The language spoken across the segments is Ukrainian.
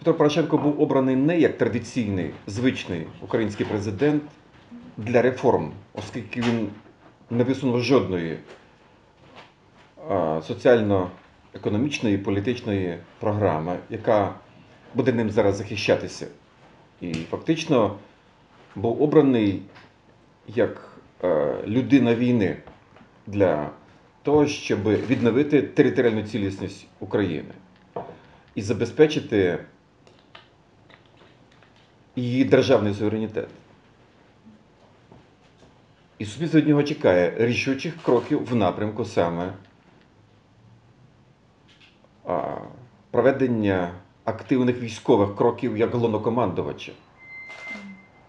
Петро Порошенко був обраний не як традиційний звичний український президент для реформ, оскільки він не висунув жодної соціально-економічної і політичної програми, яка буде ним зараз захищатися. І фактично був обраний як е, людина війни для того, щоб відновити територіальну цілісність України і забезпечити її державний суверенітет. І суспільство від нього чекає рішучих кроків в напрямку саме проведення активних військових кроків як головнокомандувача.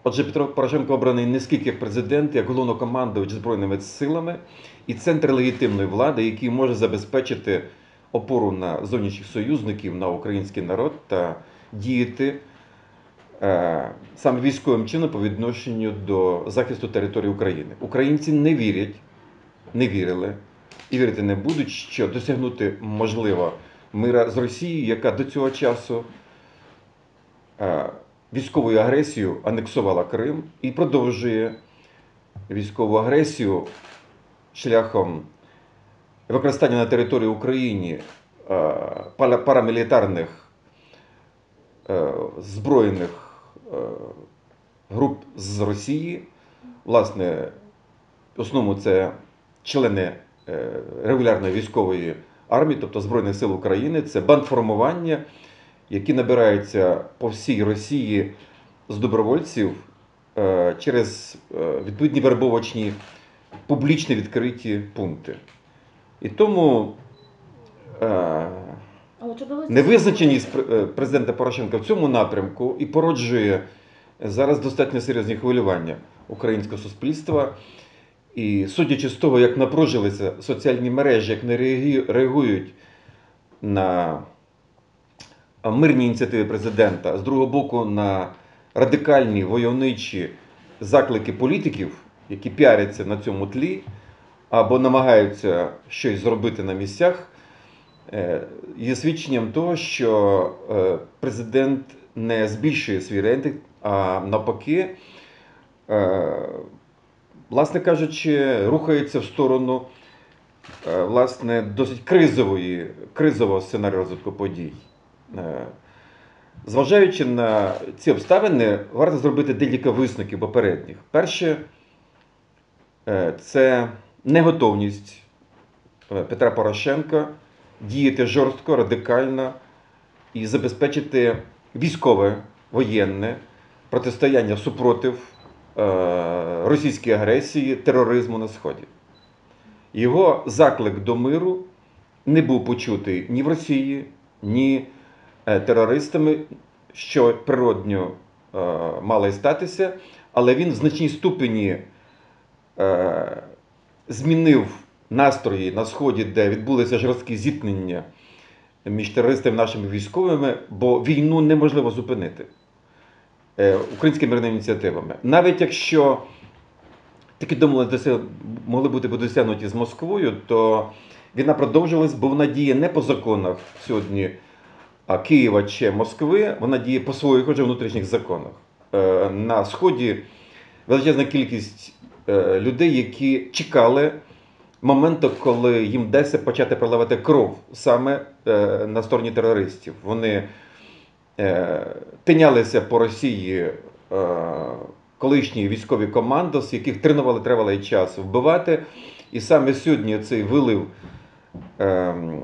Отже, Петро Порошенко обраний не скільки як президент, як головнокомандувач Збройними силами і центр легітимної влади, який може забезпечити опору на зовнішніх союзників, на український народ та діяти саме військовим чином по відношенню до захисту території України. Українці не вірять, не вірили і вірити не будуть, що досягнути можливо мира з Росією, яка до цього часу е, військовою агресією анексувала Крим і продовжує військову агресію шляхом використання на території України е, парамілітарних е, збройних е, груп з Росії. Власне, в основному це члени е, регулярної військової армії, тобто Збройних сил України, це бандформування, які набираються по всій Росії з добровольців е, через е, відповідні вербовочні публічні відкриті пункти. І тому невизначеність е, президента Порошенка в цьому напрямку і породжує зараз достатньо серйозні хвилювання українського суспільства. І судячи з того, як напружилися соціальні мережі, як не реагують на мирні ініціативи президента, з другого боку, на радикальні войовничі заклики політиків, які піаряться на цьому тлі, або намагаються щось зробити на місцях, є свідченням того, що е, президент не збільшує свій рейтинг, а навпаки, е, власне кажучи, рухається в сторону е, власне, досить кризової, кризового сценарію розвитку подій. Е, Зважаючи на ці обставини, варто зробити декілька висновків попередніх. Перше, е, це неготовність е, Петра Порошенка діяти жорстко, радикально і забезпечити військове воєнне протистояння супротив е, російській агресії, тероризму на Сході. Його заклик до миру не був почутий ні в Росії, ні е, терористами, що природньо е, мало й статися, але він в значній ступені змінив настрої на Сході, де відбулися жорсткі зіткнення між терористами і нашими військовими, бо війну неможливо зупинити е, українськими мирними ініціативами. Навіть якщо такі домовленості могли бути досягнуті з Москвою, то війна продовжилась, бо вона діє не по законах сьогодні Києва чи Москви, вона діє по своїх вже внутрішніх законах. Е, На Сході величезна кількість е, людей, які чекали моменту, коли їм вдасться почати проливати кров саме е, на стороні терористів. Вони е, тинялися по Росії е, колишні військові командос, яких тренували тривалий час вбивати. І саме сьогодні цей вилив ем,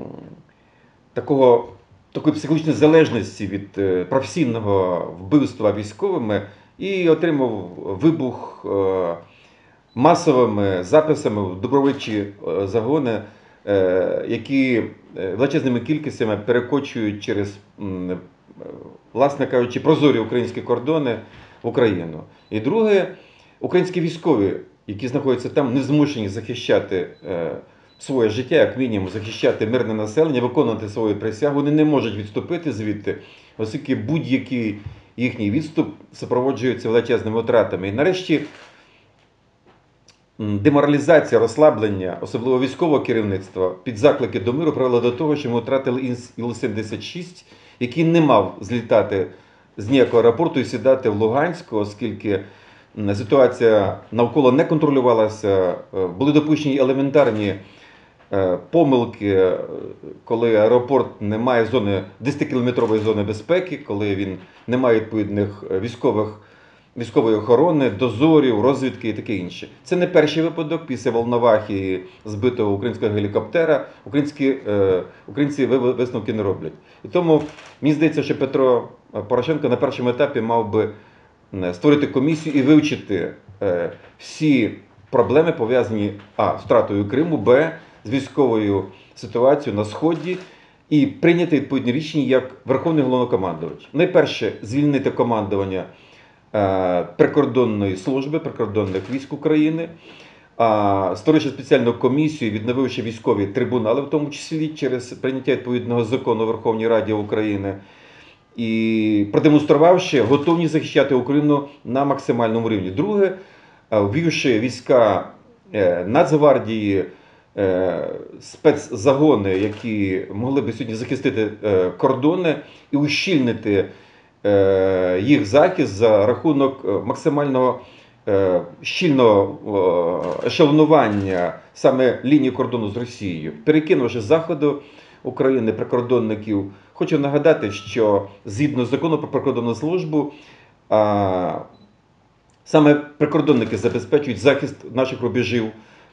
такого, такої психологічної залежності від е, професійного вбивства військовими і отримав вибух е, масовими записами в добровольчі е, загони, е, які е, величезними кількостями перекочують через, власне кажучи, прозорі українські кордони в Україну. І друге, українські військові, які знаходяться там, не змушені захищати своє життя, як мінімум, захищати мирне населення, виконувати свою присягу, вони не можуть відступити звідти, оскільки будь-який їхній відступ супроводжується величезними втратами. І нарешті деморалізація, розслаблення, особливо військового керівництва, під заклики до миру привела до того, що ми втратили Іл-76, який не мав злітати з ніякого аеропорту і сідати в Луганську, оскільки ситуація навколо не контролювалася, е, були допущені елементарні е, помилки, е, коли аеропорт не має зони 10-кілометрової зони безпеки, коли він не має відповідних військових. Військової охорони, дозорів, розвідки і таке інше. Це не перший випадок після Волновахи збитого українського гелікоптера. Українські, е, українці ви- ви- висновки не роблять. І тому мені здається, що Петро Порошенко на першому етапі мав би е, створити комісію і вивчити е, всі проблеми, пов'язані а з втратою Криму, б з військовою ситуацією на сході. І прийняти відповідні рішення як Верховний головнокомандувач. Найперше звільнити командування прикордонної служби, прикордонних військ України, створивши спеціальну комісію, відновивши військові трибунали, в тому числі через прийняття відповідного закону Верховній Раді України, і продемонструвавши готовність захищати Україну на максимальному рівні. Друге, е, ввівши війська е, Нацгвардії, е, спецзагони, які могли би сьогодні захистити е, кордони і ущільнити е, їх захист за рахунок е, максимального е, щільного е, ешелонування саме лінії кордону з Росією, перекинувши заходу України прикордонників. Хочу нагадати, що згідно закону про прикордонну службу, саме прикордонники забезпечують захист наших рубежів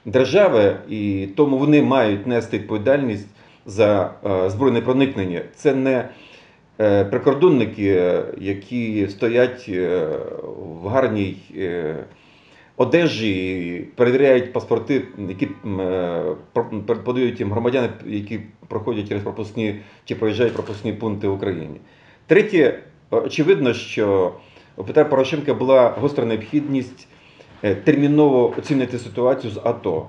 держави, і тому вони мають нести відповідальність за е, збройне проникнення. Це не е, прикордонники, е, які стоять е, в гарній е, одежі, перевіряють паспорти, які е, подають їм громадяни, які проходять через пропускні чи проїжджають пропускні пункти в Україні. Третє, очевидно, що у Петра Порошенка була гостра необхідність е, терміново оцінити ситуацію з АТО.